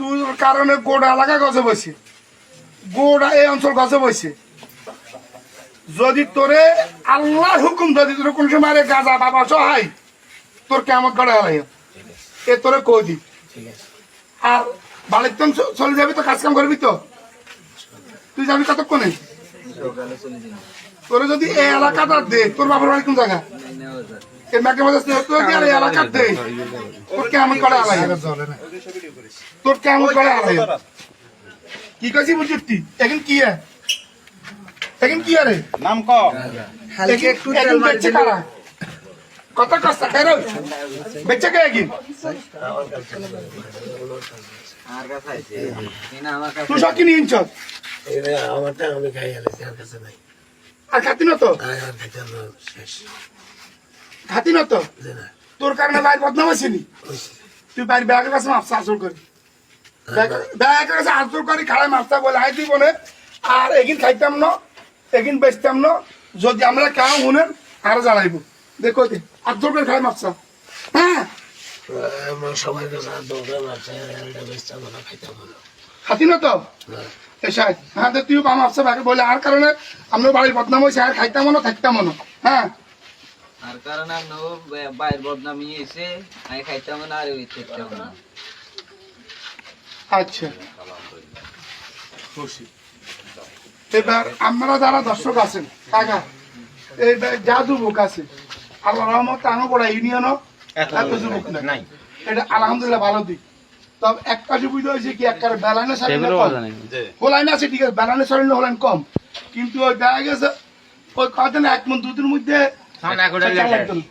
তোর কারণে গোটা এলাকা গছে বসে। গোটা এই অঞ্চল গছে বসে। যদি তোরে আল্লাহর হুকুম যদি তোর কোন সময় আরে গাজা বাবা সহায়, তোর কেমন করে হারাই এ তোরে কই দি? আর বাড়ির তো চলে যাবি তো কাজ কাম করবি তো? তুই যাবি কতক্ষণে? তোরে যদি এই এলাকাটা দে, তোর বাবার বাড়ি কোন জায়গা? তোর আর এই এলাকা দে তোর কেমন করে হারাই তোর কেমন করে হারাই কি কইছি বুঝছি এখন কি है এখন কি আরে? নাম ক। হালকা একটু তেল মারছে কারা? কত কষ্ট কেরো বেচে কে কি তুই সব কি নিয়েছ আমারটা আমি খাই আলাইছি আর কাছে নাই। আর খাতি না তো? আর শেষ। খাতি না তো তোর কারণে বাইর বদনাম আসেনি হয়েছে। তুই বাইর ব্যাগের কাছে মাপসা আসল করি। ব্যাগের কাছে আসল করি খাড়াই মাপসা বলে আই তুই বলে আর এগিন খাইতাম না এগিন বেচতাম না। যদি আমরা কেউ শুনেন আর জানাইব দেখো আসল করে খাড়াই মাপসা হ্যাঁ? না খাতি না। তো? এসাই হ্যাঁ আসছে বলে আর কারণে আমরা বাড়ির বদনাম হয়েছে আর খাইতাম না থাকতাম না। হ্যাঁ? আর কারণ বাইরের বদনামি এসে আমি খাইতাম না আর ওই খেতাম না। আচ্ছা। এবার আমরা যারা দর্শক আছেন কাকা এই যা যুবক আছে আল্লাহ রহমত আনো বড় ইউনিয়নও এত যুবক নাই। এটা আলহামদুলিল্লাহ ভালো দিক। তবে একটা সুবিধা হয়েছে কি একটা বেলানে সারিলে কম। হোলাইন আছে ঠিক আছে বেলানে সারিলে হোলাইন কম। কিন্তু ওই দেখা গেছে ওই কদিন এক মন দুদিন মধ্যে চার লাগতো না।